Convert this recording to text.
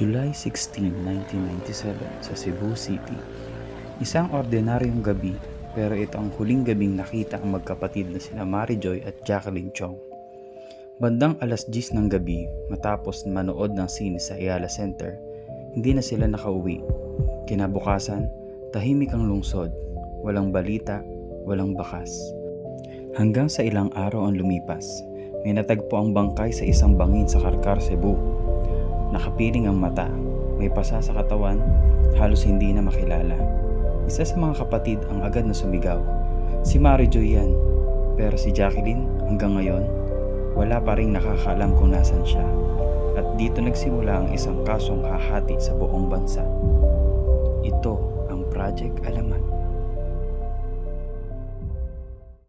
July 16, 1997 sa Cebu City. Isang ordinaryong gabi pero ito ang huling gabing nakita ang magkapatid na sina Mary Joy at Jacqueline Chong. Bandang alas 10 ng gabi matapos manood ng sine sa Ayala Center, hindi na sila nakauwi. Kinabukasan, tahimik ang lungsod, walang balita, walang bakas. Hanggang sa ilang araw ang lumipas, may natagpo ang bangkay sa isang bangin sa Karkar, Cebu. Nakapiling ang mata, may pasa sa katawan, halos hindi na makilala. Isa sa mga kapatid ang agad na sumigaw. Si Mary Joy yan, pero si Jacqueline hanggang ngayon, wala pa rin nakakaalam kung nasan siya. At dito nagsimula ang isang kasong hahati sa buong bansa. Ito ang Project Alamat.